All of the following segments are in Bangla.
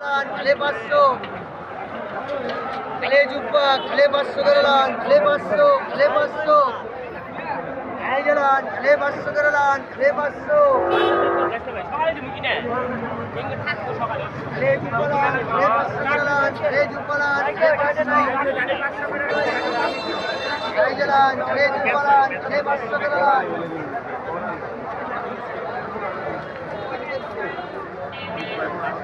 খালে পাঁচশো খালে জুব্বা খালে পাঁচশো করলান খালে পাঁচশো খালে পাঁচশো খাই গেলান খালে পাঁচশো করলান খালে পাঁচশো খালে জুব্বালান খালে পাঁচশো করলান খালে জুব্বালান খালে পাঁচশো খাই গেলান খালে জুব্বালান খালে পাঁচশো করলান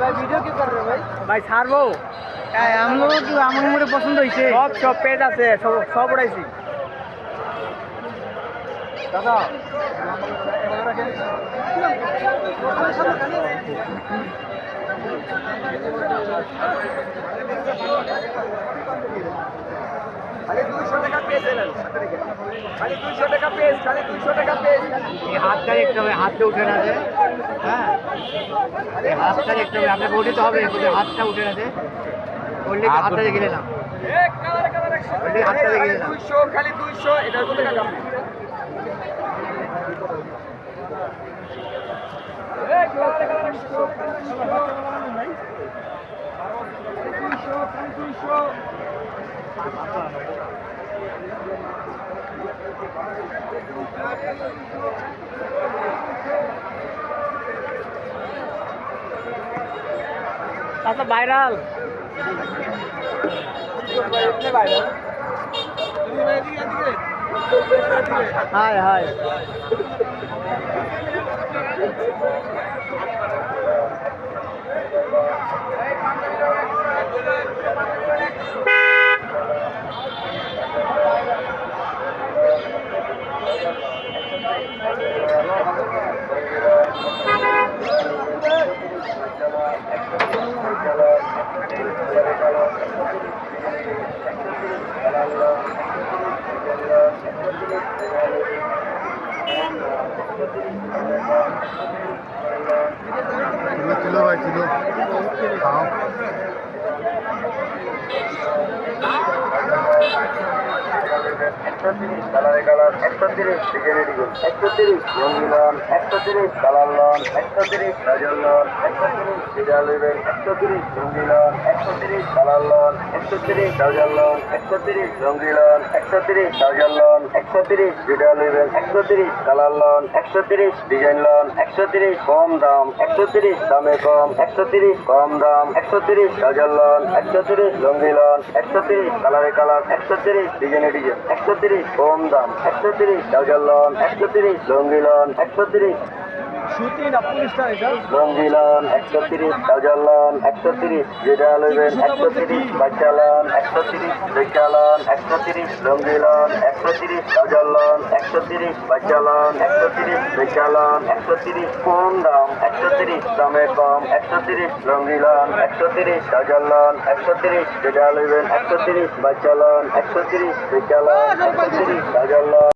ভাই ভিডিও কি কর ভাই? ভাই ছাড়বো? আমগুলো কি আমার পছন্দ হয়েছে সব সব পেজ আছে সব সব উড়াইছি। দাদা খালি দুইশো টাকা পেজ খালি দুইশো টাকা পেজ খালি দুইশো টাকা পেজ এই হাতটা দেখতে হবে হাতটা উঠে না হ্যাঁ? হাতটা দেখতে হবে আপনাকে উঠে তো হবে হাতটা উঠে না যে কি হাতটা দেখে না। হাতটা দেখে না? দুইশো খালি দুইশো এটার কত টাকা? তাতো ভাইরাল। হায় হায় তুলো খাও একশো তিরিশ কালারে কালার একশো তিরিশ ডিজাইনের ডিজাইন একশো তিরিশ রঙিলন একশো তিরিশ কালার লন একশো তিরিশ গাজর লন একশো তিরিশ ডিজাইন লেবেন একশো তিরিশ রঙিলন একশো তিরিশ কালার লন একশো তিরিশ গাজর লন একশো তিরিশ রঙিলন একশো তিরিশ গাজর লন একশো তিরিশ ডিজাইন লেবেন একশো তিরিশ কালার লন একশো তিরিশ ডিজাইন লন একশো তিরিশ কম দাম একশো তিরিশ দামে কম একশো তিরিশ কম দাম একশো তিরিশ গাজর লন একশো তিরিশ রঙিলন একশো তিরিশ কালারে কালার একশো তিরিশ ডিজাইনে ডিজাইন একশো তিরিশ কম দাম একশো তিরিশ গাজর লন একশো তিরিশ রঙিলন একশো তিরিশ। সুতি না পুলিশটা এটা রঙ্গিলন একশো তিরিশ কাজলন একশো তিরিশ যেটা লইবেন একশো তিরিশ বাচ্চালন একশো তিরিশ বেচালন একশো তিরিশ রঙ্গিলন একশো তিরিশ কাজলন একশো তিরিশ বাচ্চালন একশো তিরিশ বেচালন একশো তিরিশ কম দাম একশো তিরিশ দামে কম একশো তিরিশ রঙ্গিলন একশো তিরিশ কাজলন একশো তিরিশ যেটা লইবেন একশো তিরিশ বাচ্চালন একশো তিরিশ বেচালন একশো তিরিশ কাজলন